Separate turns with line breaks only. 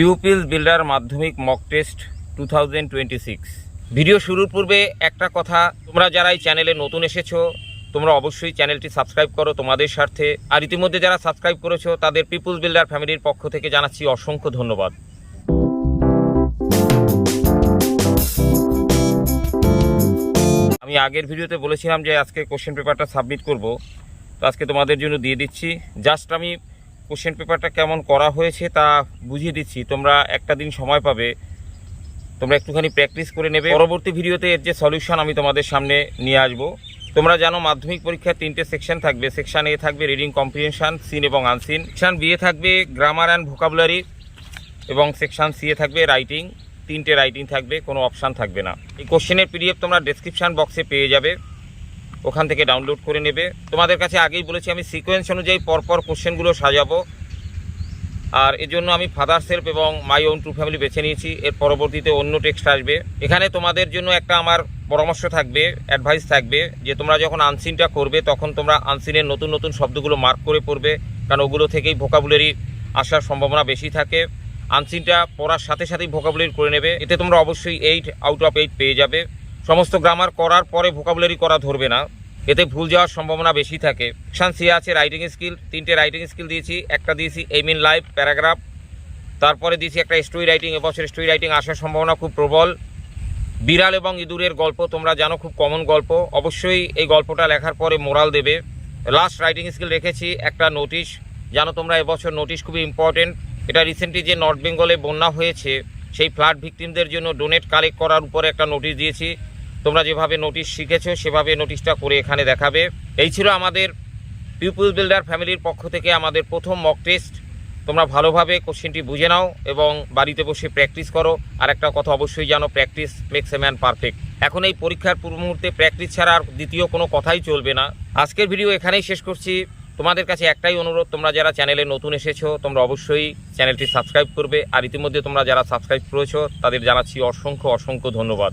Pupil builder মাধ্যমিক mock test two video শুরুর পূর্বে একটা কথা, তোমরা যারা এই চ্যানেলে নতুন এসেছ, তোমরা অবশ্যই চ্যানেলটি সাবস্ক্রাইব করো তোমাদের স্বার্থে। আর ইতিমধ্যে যারা সাবস্ক্রাইব করেছ, তাদের পিপুলস বিল্ডার ফ্যামিলির পক্ষ থেকে জানাচ্ছি অসংখ্য ধন্যবাদ। আমি আগের ভিডিওতে বলেছিলাম যে আজকে কোশ্চেন পেপারটা সাবমিট করব। তো আজকে তোমাদের জন্য দিয়ে দিচ্ছি। জাস্ট আমি কোশ্চেন পেপারটা কেমন করা হয়েছে তা বুঝিয়ে দিচ্ছি। তোমরা একটা দিন সময় পাবে। তোমরা একটুখানি প্র্যাকটিস করে নেবে। পরবর্তী ভিডিওতে এর যে সলিউশন আমি তোমাদের সামনে নিয়ে আসব। তোমরা জানো মাধ্যমিক পরীক্ষার তিনটে সেকশন থাকবে। সেকশন এ থাকবে রিডিং কম্প্রিহেনশন সিন এবং আনসিন সেকশন বি এ থাকবে গ্রামার অ্যান্ড ভোকাবুলারি এবং সেকশন সি এ থাকবে রাইটিং তিনটে রাইটিং থাকবে, কোনো অপশান থাকবে না। এই কোশ্চেনের পিডিএফ তোমরা ডেসক্রিপশন বক্সে পেয়ে যাবে। ওখান থেকে ডাউনলোড করে নেবে। তোমাদের কাছে আগেই বলেছি, আমি সিকোয়েন্স অনুযায়ী পরপর কোশ্চেনগুলো সাজাবো। আর এর জন্য আমি ফাদার সেলফ এবং মাই ওন টু ফ্যামিলি বেছে নিয়েছি। এর পরবর্তীতে অন্য টেক্সট আসবে। এখানে তোমাদের জন্য একটা আমার পরামর্শ থাকবে অ্যাডভাইস থাকবে, যে তোমরা যখন আনসিনটা করবে, তখন তোমরা আনসিনের নতুন নতুন শব্দগুলো মার্ক করে পড়বে, কারণ ওগুলো থেকেই ভোকাবুলারি আসার সম্ভাবনা বেশি থাকে। আনসিনটা পড়ার সাথে সাথেই ভোকাবুলারি করে নেবে। এতে তোমরা অবশ্যই এইট আউট অফ এইট পেয়ে যাবে। সমস্ত গ্রামার করার পরে ভোকাবুলারি করা ধরবে না। এতে ভুল যাওয়ার সম্ভাবনা বেশি থাকে। সেকশন সি আছে রাইটিং স্কিল তিনটে রাইটিং স্কিল দিয়েছি। একটা দিয়েছি এম ইন লাইফ প্যারাগ্রাফ তারপরে দিয়েছি একটা স্টোরি রাইটিং এবছর স্টোরি রাইটিং আসার সম্ভাবনা খুব প্রবল। বিড়াল এবং ইঁদুরের গল্প, তোমরা জানো খুব কমন গল্প। অবশ্যই এই গল্পটা লেখার পরে মোরাল দেবে। লাস্ট রাইটিং স্কিল রেখেছি একটা নোটিশ জানো তোমরা এবছর নোটিশ খুবই ইম্পর্টেন্ট এটা রিসেন্টলি যে নর্থ বেঙ্গলে বন্যা হয়েছে, সেই ফ্লাড ভিকটিমদের জন্য ডোনেট কালেক্ট করার উপরে একটা নোটিশ দিয়েছি। তোমরা যেভাবে নোটিশ শিখেছো, সেভাবে নোটিশটা করে এখানে দেখাবে। এই ছিল আমাদের পিপুল বিল্ডার ফ্যামিলির পক্ষ থেকে আমাদের প্রথম মক টেস্ট তোমরা ভালোভাবে কোশ্চেনটি বুঝে নাও এবং বাড়িতে বসে প্র্যাকটিস করো। আর একটা কথা অবশ্যই জানো practice makes a man perfect এখন এই পরীক্ষার পূর্ব মুহূর্তে প্র্যাকটিস ছাড়া আর দ্বিতীয় কোনো কথাই চলবে না। আজকের ভিডিও এখানেই শেষ করছি। তোমাদের কাছে একটাই অনুরোধ, তোমরা যারা চ্যানেলে নতুন এসেছ, তোমরা অবশ্যই চ্যানেলটি সাবস্ক্রাইব করবে। আর ইতিমধ্যে তোমরা যারা সাবস্ক্রাইব করেছ, তাদের জানাচ্ছি অসংখ্য অসংখ্য ধন্যবাদ।